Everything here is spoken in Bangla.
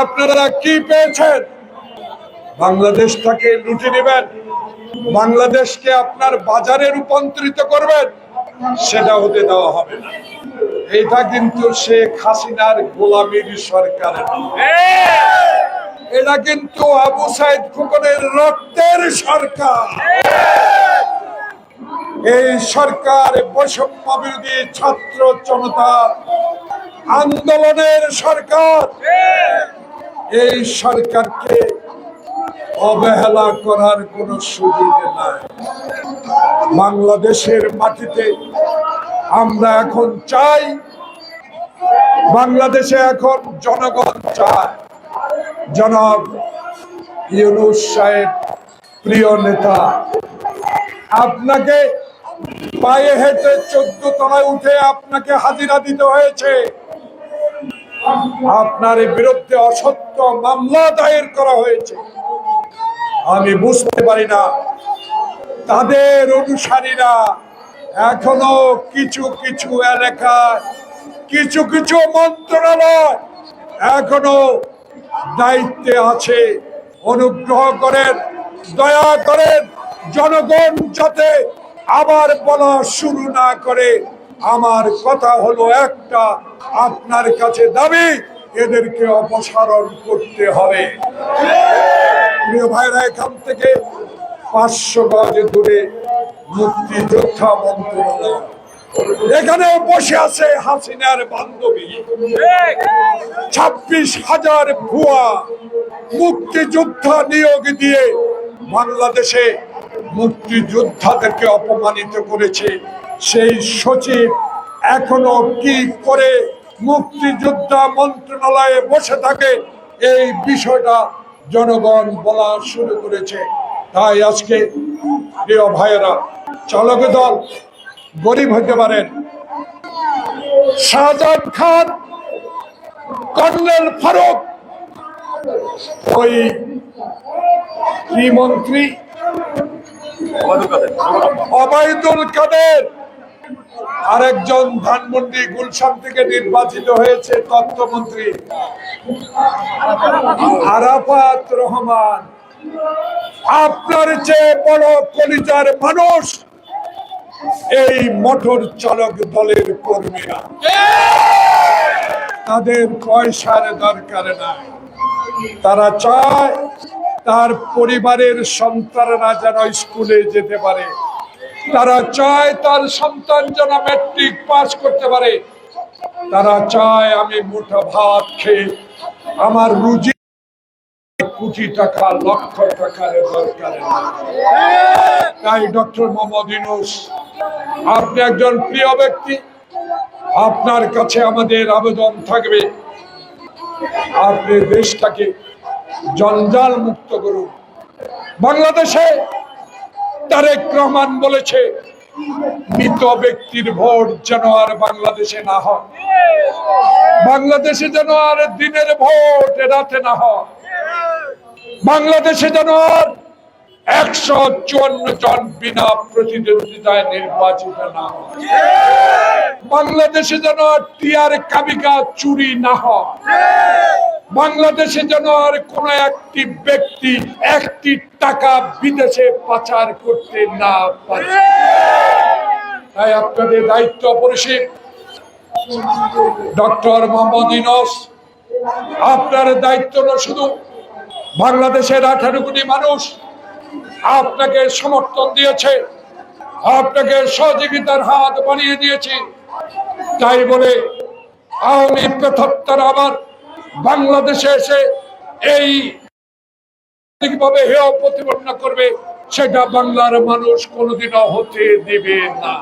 আপনারা কি পেয়েছেন? বাংলাদেশটাকে লুটে নেবেন। বাংলাদেশকে আপনার বাজারে রূপান্তরিত করবেন। সেটা হতে দেওয়া হবে না। এটা কিন্তু শেখ হাসিনার গোলামীর সরকার এটা কিন্তু আবু সাইদ খোকনের রক্তের সরকার। এই সরকার বৈষম্য বিরোধী ছাত্র জনতা আন্দোলনের সরকার। এই সরকারকে অবহেলা করার কোন সুযোগ নাই। বাংলাদেশের মাটিতে আমরা এখন চাই বাংলাদেশে এখন জনগণ চায়। জনাব ইউনুস সাহেব প্রিয় নেতা আপনাকে পায়ে হেঁটে চোদ্দ তলায় উঠে আপনাকে হাজিরা দিতে হয়েছে। আপনার বিরুদ্ধে অসত্য মামলা দায়ের করা হয়েছে। আমি বুঝতে পারি না, তাদের অনুসারীরা এখনও কিছু কিছু এলাকায়, কিছু কিছু মন্ত্রণালয় এখনও দায়িত্বে আছে। অনুগ্রহ করেন, দয়া করেন, জনগণ যাতে আবার বলা শুরু না করে। আমার কথা হলো একটা। আপনার কাছে দাবি, এদেরকে অপসারণ করতে হবে। প্রিয় ভাইরা, এখান থেকে পাঁচশো গজ দূরে মুক্তিযোদ্ধা মন্ত্রণালয়। এখানে বসে আছে হাসিনার বান্ধবী। ছাব্বিশ হাজার ভুয়া মুক্তিযোদ্ধা নিয়োগ দিয়ে বাংলাদেশে মুক্তিযোদ্ধাদেরকে অপমানিত করেছে। সেই সচিব এখনও কি করে মুক্তিযোদ্ধা মন্ত্রণালয়ে বসে থাকে এই বিষয়টা জনগণ বলা শুরু করেছে। তাই আজকে প্রিয় ভাইয়েরা চালক দল গরিব হতে পারেন শাহজাদ খান কর্নেল ফারুক ওই কি মন্ত্রী অবায়দুল কাদের আরেকজন ধানমন্ডি গুলশান থেকে নির্বাচিত হয়েছে তথ্যমন্ত্রী। আরাফাত রহমান, আপনার চেয়ে বড় কলিজার মানুষ এই মোটর চালক দলের কর্মীরা। তাদের পয়সার দরকার নাই। তারা চায় তার পরিবারের সন্তানরা যেন স্কুলে যেতে পারে। তারা চায় তার সন্তান যেন ম্যাট্রিক পাস করতে পারে। তারা চায় আমি মুঠো ভাত খেয়ে আমার রুজি কোটি টাকা, লক্ষ টাকার দরকার। তাই ডক্টর মোহাম্মদ ইউনুস, আপনি একজন প্রিয় ব্যক্তি, আপনার কাছে আমাদের আবেদন থাকবে। আপনি দেশটাকে জঞ্জাল মুক্ত করুন। বাংলাদেশে তারেক রহমান বলেছে, মৃত ব্যক্তির ভোট যেন আর বাংলাদেশে না হয়। বাংলাদেশে যেন আর দিনের ভোট রাতে না হয়। বাংলাদেশে যেন আর একশো চুয়ান্ন জন বিনা প্রতিদ্বন্দ্বিতায় নির্বাচিত না বাংলাদেশে যেন টিয়ার কাবিকা চুরি না হয়। বাংলাদেশে যেন আর কোন একটি ব্যক্তি একটি টাকা বিদেশে পাচার করতে না পারে। তাই আপনাদের দায়িত্ব পরিষদ ডক্টর মোহাম্মদ ইনস আপনার দায়িত্ব না শুধু বাংলাদেশের আঠারো কোটি মানুষ আপনাকে সমর্থন দিয়েছে, আপনাকে সহযোগিতার হাত বানিয়ে দিয়েছে। তাই বলে আওয়ামী প্রেতাত্মার আবার বাংলাদেশে এসে এই ভাবে হেয় প্রতিপন্ন করবে সেটা বাংলার মানুষ কোনোদিনও হতে দেবে না।